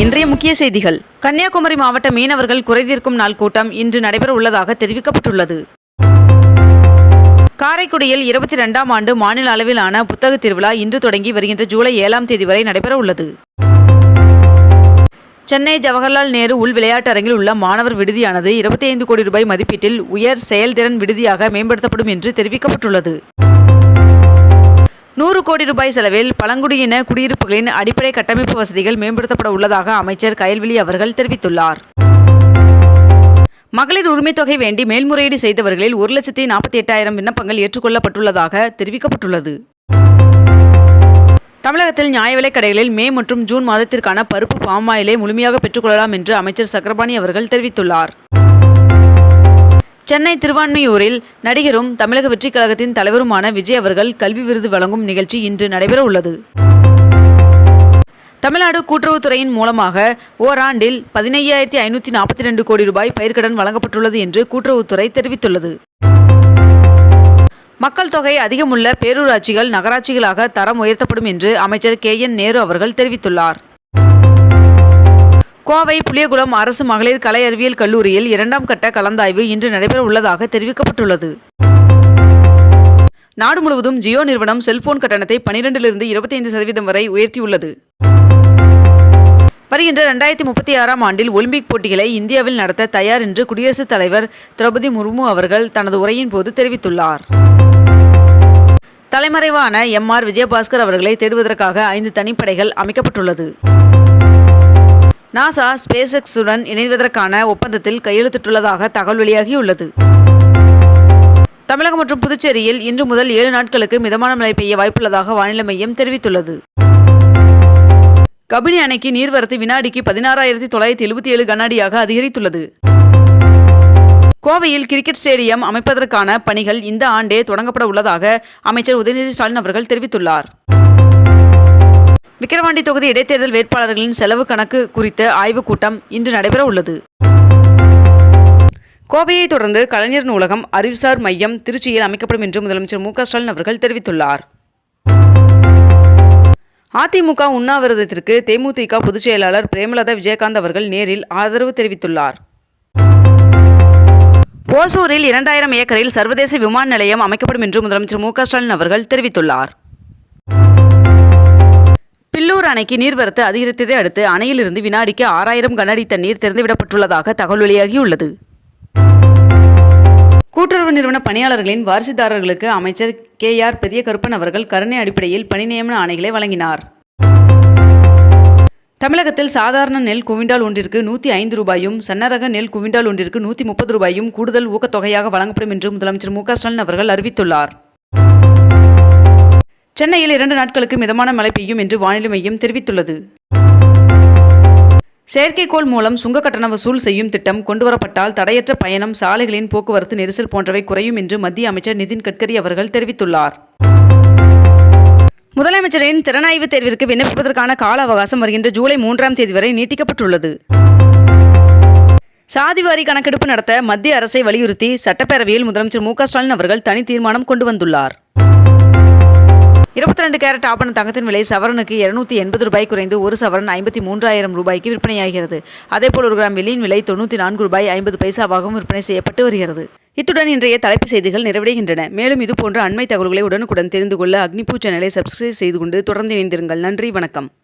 இன்றைய முக்கிய செய்திகள். கன்னியாகுமரி மாவட்ட மீனவர்கள் குறைதீர்க்கும் நாள் கூட்டம் இன்று நடைபெற உள்ளதாக தெரிவிக்கப்பட்டுள்ளது. காரைக்குடியில் இருபத்தி ரெண்டாம் ஆண்டு மாநில அளவிலான புத்தக திருவிழா இன்று தொடங்கி வருகின்ற ஜூலை ஏழாம் தேதி வரை நடைபெற உள்ளது சென்னை ஜவஹர்லால் நேரு உள் விளையாட்டரங்கில் உள்ள மாணவர் விடுதியானது இருபத்தி ஐந்து கோடி ரூபாய் மதிப்பீட்டில் உயர் செயல்திறன் விடுதியாக மேம்படுத்தப்படும் என்று தெரிவிக்கப்பட்டுள்ளது. நூறு கோடி ரூபாய் செலவில் பழங்குடியின குடியிருப்புகளின் அடிப்படை கட்டமைப்பு வசதிகள் மேம்படுத்தப்பட உள்ளதாக அமைச்சர் கயல்விழி அவர்கள் தெரிவித்துள்ளார். மகளிர் உரிமைத் தொகை வேண்டி மேல்முறையீடு செய்தவர்களில் ஒரு லட்சத்தி நாற்பத்தி எட்டாயிரம் விண்ணப்பங்கள் ஏற்றுக்கொள்ளப்பட்டுள்ளதாக தெரிவிக்கப்பட்டுள்ளது. தமிழகத்தில் நியாய விலைக் கடைகளில் மே மற்றும் ஜூன் மாதத்திற்கான பருப்பு பாமாயிலை முழுமையாக பெற்றுக்கொள்ளலாம் என்று அமைச்சர் சக்கரபாணி அவர்கள் தெரிவித்துள்ளார். சென்னை திருவான்மையூரில் நடிகரும் தமிழக வெற்றிக் கழகத்தின் தலைவருமான விஜய் அவர்கள் கல்வி விருது வழங்கும் நிகழ்ச்சி இன்று நடைபெற உள்ளது. தமிழ்நாடு கூட்டுறவுத்துறையின் மூலமாக ஓராண்டில் பதினையாயிரத்தி ஐநூற்றி நாற்பத்தி ரெண்டு கோடி ரூபாய் பயிர்க்கடன் வழங்கப்பட்டுள்ளது என்று கூட்டுறவுத்துறை தெரிவித்துள்ளது. மக்கள் தொகை அதிகமுள்ள பேரூராட்சிகள் நகராட்சிகளாக தரம் உயர்த்தப்படும் என்று அமைச்சர் கே என் நேரு அவர்கள் தெரிவித்துள்ளார். கோவை புளியகுளம் அரசு மகளிர் கலை அறிவியல் கல்லூரியில் இரண்டாம் கட்ட கலந்தாய்வு இன்று நடைபெற உள்ளதாக தெரிவிக்கப்பட்டுள்ளது. நாடு முழுவதும் ஜியோ நிறுவனம் செல்போன் கட்டணத்தை பனிரெண்டிலிருந்து இருபத்தைந்து சதவீதம் வரை உயர்த்தியுள்ளது. வருகின்ற ரெண்டாயிரத்தி முப்பத்தி ஆறாம் ஆண்டில் ஒலிம்பிக் போட்டிகளை இந்தியாவில் நடத்த தயார் என்று குடியரசுத் தலைவர் திரௌபதி முர்மு அவர்கள் தனது உரையின் போது தெரிவித்துள்ளார். தலைமறைவான எம் ஆர் விஜயபாஸ்கர் அவர்களை தேடுவதற்காக ஐந்து தனிப்படைகள் அமைக்கப்பட்டுள்ளது. நாசா ஸ்பேஸ் எக்ஸுடன் இணைவதற்கான ஒப்பந்தத்தில் கையெழுத்திட்டுள்ளதாக தகவல் வெளியாகியுள்ளது. தமிழகம் மற்றும் புதுச்சேரியில் இன்று முதல் ஏழு நாட்களுக்கு மிதமான மழை பெய்ய வாய்ப்புள்ளதாக வானிலை மையம் தெரிவித்துள்ளது. கபினி அணைக்கு நீர்வரத்து வினாடிக்கு பதினாறாயிரத்தி தொள்ளாயிரத்தி எழுபத்தி ஏழு கனஅடியாக அதிகரித்துள்ளது. கோவையில் கிரிக்கெட் ஸ்டேடியம் அமைப்பதற்கான பணிகள் இந்த ஆண்டே தொடங்கப்பட உள்ளதாக அமைச்சர் உதயநிதி ஸ்டாலின் அவர்கள் தெரிவித்துள்ளார். விக்கிரவாண்டி தொகுதி இடைத்தேர்தல் வேட்பாளர்களின் செலவு கணக்கு குறித்த ஆய்வுக் கூட்டம் இன்று நடைபெற உள்ளது. கோவையை தொடர்ந்து கலைஞர் நூலகம் அறிவுசார் மையம் திருச்சியில் அமைக்கப்படும் என்று முதலமைச்சர் மு ஸ்டாலின் அவர்கள் தெரிவித்துள்ளார். அதிமுக உண்ணாவிரதத்திற்கு தேமுதிக பொதுச் செயலாளர் பிரேமலதா விஜயகாந்த் அவர்கள் நேரில் ஆதரவு தெரிவித்துள்ளார். ஓசூரில் இரண்டாயிரம் ஏக்கரில் சர்வதேச விமான நிலையம் அமைக்கப்படும் என்று முதலமைச்சர் மு ஸ்டாலின் அவர்கள் தெரிவித்துள்ளார். அணைக்கு நீர்வரத்து அதிகரித்ததை அடுத்து அணையிலிருந்து வினாடிக்கு ஆறாயிரம் கனஅடி தண்ணீர் திறந்துவிடப்பட்டுள்ளதாக தகவல் வெளியாகியுள்ளது. கூட்டுறவு நிறுவன பணியாளர்களின் வாரிசுதாரர்களுக்கு அமைச்சர் கே ஆர் பெரிய கருப்பன் அவர்கள் கருணை அடிப்படையில் பணி நியமன ஆணைகளை வழங்கினார். தமிழகத்தில் சாதாரண நெல் குவிண்டால் ஒன்றிற்கு நூற்றி ஐந்து ரூபாயும் சன்னரக நெல் குவிண்டால் ஒன்றிற்கு நூற்றி முப்பது ரூபாயும் கூடுதல் ஊக்கத்தொகையாக வழங்கப்படும் என்று முதலமைச்சர் மு க ஸ்டாலின் அவர்கள் அறிவித்துள்ளார். சென்னையில் இரண்டு நாட்களுக்கு மிதமான மழை பெய்யும் என்று வானிலை மையம் தெரிவித்துள்ளது. செயற்கைக்கோள் மூலம் சுங்க கட்டண வசூல் செய்யும் திட்டம் கொண்டுவரப்பட்டால் தடையற்ற பயணம் சாலைகளின் போக்குவரத்து நெரிசல் போன்றவை குறையும் என்று மத்திய அமைச்சர் நிதின் கட்கரி அவர்கள் தெரிவித்துள்ளார். முதலமைச்சரின் திறனாய்வு தேர்விற்கு விண்ணப்பிப்பதற்கான கால அவகாசம் வருகின்ற ஜூலை மூன்றாம் தேதி வரை நீட்டிக்கப்பட்டுள்ளது. சாதிவாரி கணக்கெடுப்பு நடத்த மத்திய அரசை வலியுறுத்தி சட்டப்பேரவையில் முதலமைச்சர் மு க ஸ்டாலின் அவர்கள் தனி தீர்மானம் கொண்டு வந்துள்ளார். இருபத்தி ரெண்டு கேரட் ஆபண தங்கத்தின் விலை சவரனுக்கு இருநூத்தி எண்பது ரூபாய் குறைந்து ஒரு சவரன் ஐம்பத்தி மூன்றாயிரம் ரூபாய்க்கு விற்பனையாகிறது. அதேபோல் ஒரு கிராம் வெள்ளியின் விலை தொண்ணூற்றி நான்கு ரூபாய் ஐம்பது பைசாவாகவும் விற்பனை செய்யப்பட்டு வருகிறது. இத்துடன் இன்றைய தலைப்புச் செய்திகள் நிறைவடைகின்றன. மேலும் இதுபோன்ற அண்மை தகவல்களை உடனுக்குடன் தெரிந்து கொள்ள அக்னிபூ சேனலை சப்ஸ்கிரைப் செய்து கொண்டு தொடர்ந்து இணைந்திருங்கள். நன்றி வணக்கம்.